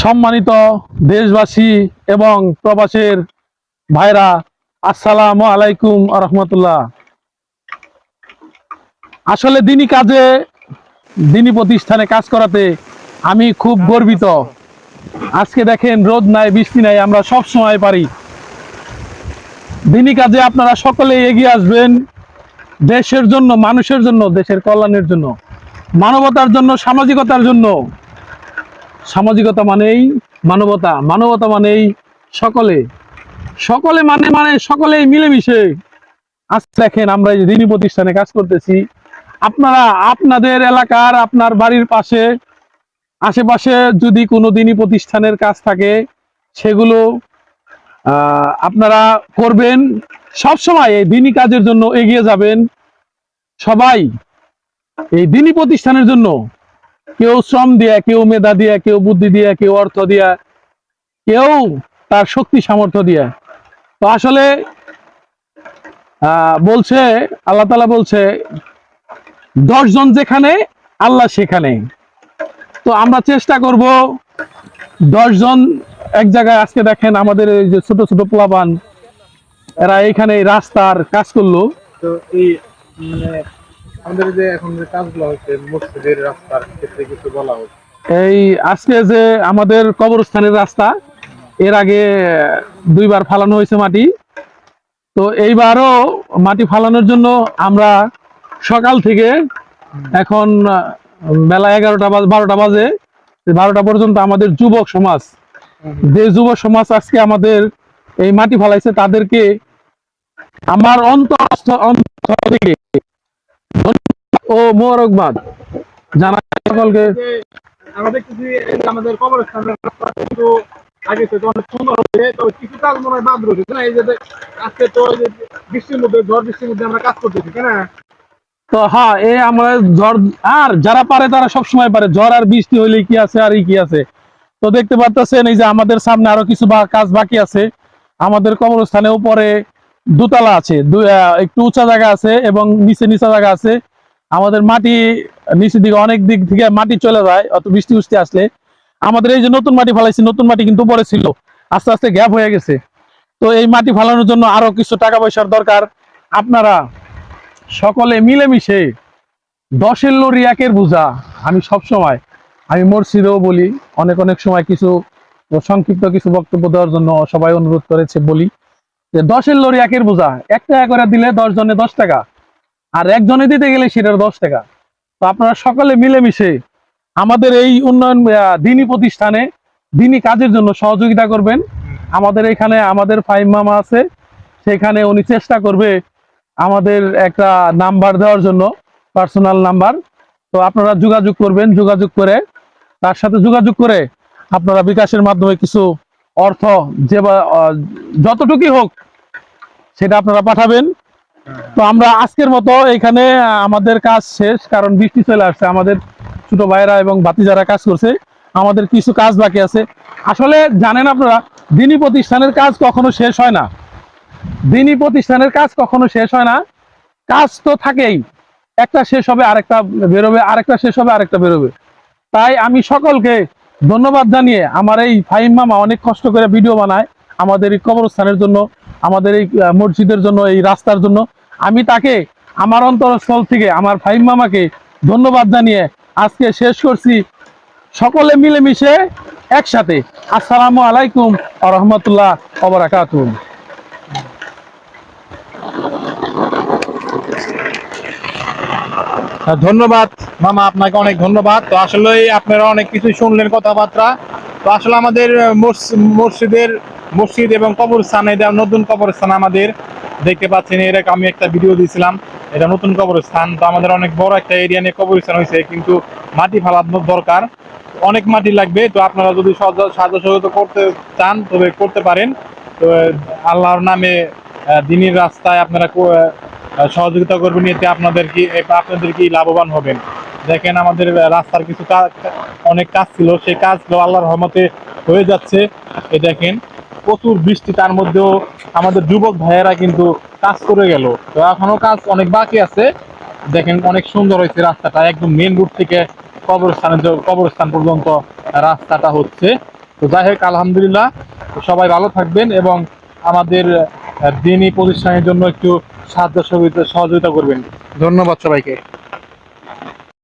সম্মানিত দেশবাসী এবং প্রবাসের ভাইরা, আসসালাম আলাইকুম রহমতুল্লাহ। আসলে দিনী কাজে, দিনী প্রতিষ্ঠানে কাজ করাতে আমি খুব গর্বিত। আজকে দেখেন রোদ নাই, বৃষ্টি নাই, আমরা সব সময় পারি। দিনী কাজে আপনারা সকলে এগিয়ে আসবেন দেশের জন্য, মানুষের জন্য, দেশের কল্যাণের জন্য, মানবতার জন্য, সামাজিকতার জন্য। সামাজিকতা মানেই মানবতা মানবতা মানেই সকলে। সকলে মানে মানে সকলেই মিলেমিশে। আজ দেখেন আমরা এই দিনী প্রতিষ্ঠানে কাজ করতেছি। আপনারা, আপনাদের এলাকার, আপনার বাড়ির পাশে, আশেপাশে যদি কোনো দিনী প্রতিষ্ঠানের কাজ থাকে, সেগুলো আপনারা করবেন। সব সময় এই দিনী কাজের জন্য এগিয়ে যাবেন সবাই। এই দিনী প্রতিষ্ঠানের জন্য। কেউ শ্রম দিয়ে, কেউ মেধা দিয়ে, কেউ বুদ্ধি দিয়ে, কেউ অর্থ দিয়ে, কেউ তার শক্তি সামর্থ্য দিয়ে। তো আসলে বলছে, আল্লাহ তালা বলছে দশজন যেখানে, আল্লাহ সেখানে। তো আমরা চেষ্টা করব দশজন এক জায়গায় আজকে দেখেন আমাদের এই যে ছোট ছোট প্লাবান এরা এখানে রাস্তার কাজ করল। তো এই মানে আমাদের যে এখন যে কাজগুলো হচ্ছে, মসজিদের রাস্তার ক্ষেত্রে কিছু বলা হচ্ছে এই আজকে যে আমাদের কবরস্থানের রাস্তা, এর আগে দুইবার ফালানো হয়েছে মাটি। তো এইবারও মাটি ফালানোর জন্য আমরা সকাল থেকে এখন বেলা এগারোটা বাজ বারোটা বাজে। বারোটা পর্যন্ত আমাদের যুবক সমাজ, যে যুব সমাজ আজকে আমাদের এই মাটি ফালাইছে, তাদেরকে আমার অন্তর থেকে ও মোরকবাদ জানাই সকলকে। আমাদের কবরস্থানের রাস্তা কিন্তু আগে থেকে অনেক সুন্দর হচ্ছে তো কিছু কাজ মনে হয় বাদ রয়েছে। না? এই যে আজকে তো বৃষ্টির মধ্যে ঝড় বৃষ্টির মধ্যে আমরা কাজ করতেছি তাই না? তো হ্যাঁ এই আমরা ঝড় আর যারা পারে তারা সব সময় পারে। ঝড় আর বৃষ্টি হইলে কি আছে আর কি আছে? তো দেখতে পারতেছেন এই যে আমাদের সামনে আরও কিছু বা- কাজ বাকি আছে। আমাদের কবরস্থানে উপরে দোতলা আছে একটু উঁচা জায়গা আছে এবং নিচে নিচা জায়গা আছে। আমাদের মাটি নিচের দিকে অনেক দিক থেকে মাটি চলে যায়, অত বৃষ্টি বৃষ্টি আসলে। আমাদের এই যে নতুন মাটি ফালাইছি, নতুন মাটি কিন্তু উপরে ছিল, আস্তে আস্তে গ্যাপ হয়ে গেছে। তো এই মাটি ফালানোর জন্য আরও কিছু টাকা পয়সার দরকার। আপনারা সকলে মিলেমিশে দশের লরি একের বোঝা। আমি সব সময় আমি মসজিদেও বলি, অনেক অনেক সময় কিছু সংক্ষিপ্ত কিছু বক্তব্য দেওয়ার জন্য সবাই অনুরোধ করেছে বলি, যে দশের লরি একের বোঝা এক টাকা করে দিলে দশ জনে দশ টাকা। আর একজনে দিতে গেলে সেটার দশ টাকা। তো আপনারা সকলে মিলেমিশে আমাদের এই উন্নয়ন দিনী প্রতিষ্ঠানে দিনী কাজের জন্য সহযোগিতা করবেন। আমাদের এখানে আমাদের ফাইম মামা আছে, সেখানে উনি চেষ্টা করবে আমাদের একটা নাম্বার দেওয়ার জন্য, পার্সোনাল নাম্বার। তো আপনারা যোগাযোগ করবেন, যোগাযোগ করে, তার সাথে যোগাযোগ করে আপনারা বিকাশের মাধ্যমে কিছু অর্থ যে যতটুকুই হোক সেটা আপনারা পাঠাবেন। তো আমরা আজকের মতো এখানে আমাদের কাজ শেষ, কারণ বৃষ্টি চলে আসছে। আমাদের ছোট ভাইরা এবং বাতি যারা কাজ করছে। আমাদের কিছু কাজ বাকি আছে। আসলে জানেন আপনারা, দিনী প্রতিষ্ঠানের কাজ কখনো শেষ হয় না। দিনী প্রতিষ্ঠানের কাজ কখনো শেষ হয় না। কাজ তো থাকেই। একটা শেষ হবে, আরেকটা বেরোবে, আরেকটা শেষ হবে, আরেকটা বেরোবে। তাই আমি সকলকে ধন্যবাদ জানিয়ে আমার এই ফাহিম মামা অনেক কষ্ট করে ভিডিও বানায় আমাদের এই কবরস্থানের জন্য। আমাদের এই মসজিদের জন্য এই রাস্তার জন্য। আমি তাকে আমার অন্তরস্থল থেকে আমার ফাহিম মামাকে ধন্যবাদ জানিয়ে আজকে শেষ করছি। সকলে মিলেমিশে একসাথে। আসসালামু আলাইকুম রহমতুল্লাহ অবরাকাতুম হ্যাঁ, ধন্যবাদ মামা আপনাকে অনেক ধন্যবাদ। তো আসলে আপনারা অনেক কিছু শুনলেন কথাবার্তা। তো আসলে আমাদের মস- মসজিদের মসজিদ এবং কবরস্থান, এটা নতুন কবরস্থান আমাদের। দেখতে পাচ্ছেন এরকম আমি একটা ভিডিও দিয়েছিলাম, এটা নতুন কবরস্থান। তো আমাদের অনেক বড় একটা এরিয়া নিয়ে কবরস্থান হয়েছে, কিন্তু মাটি ফালানো দরকার। অনেক মাটি লাগবে, তো আপনারা যদি সাহায্য সহযোগিতা করতে চান, তবে করতে পারেন। তো আল্লাহর নামে দিনের রাস্তায় আপনারা সহযোগিতা করবেন, এতে আপনাদের কি আপনাদের কি লাভবান হবেন। দেখেন, আমাদের রাস্তার কিছু কাজ অনেক কাজ ছিল, সেই কাজগুলো আল্লাহর রহমতে হয়ে যাচ্ছে। এই দেখেন প্রচুর বৃষ্টি, তার মধ্যেও আমাদের যুবক ভাইয়েরা কিন্তু কাজ করে গেল। তো এখনও কাজ অনেক বাকি আছে। দেখেন অনেক সুন্দর হয়েছে রাস্তাটা, একদম মেন রুট থেকে কবরস্থানের কবরস্থান পর্যন্ত রাস্তাটা হচ্ছে। তো যাই হোক, আলহামদুলিল্লাহ, সবাই ভালো থাকবেন এবং আমাদের দিনই প্রতিষ্ঠানের জন্য একটু সাহায্য সহযোগিতা করবেন। ধন্যবাদ সবাইকে।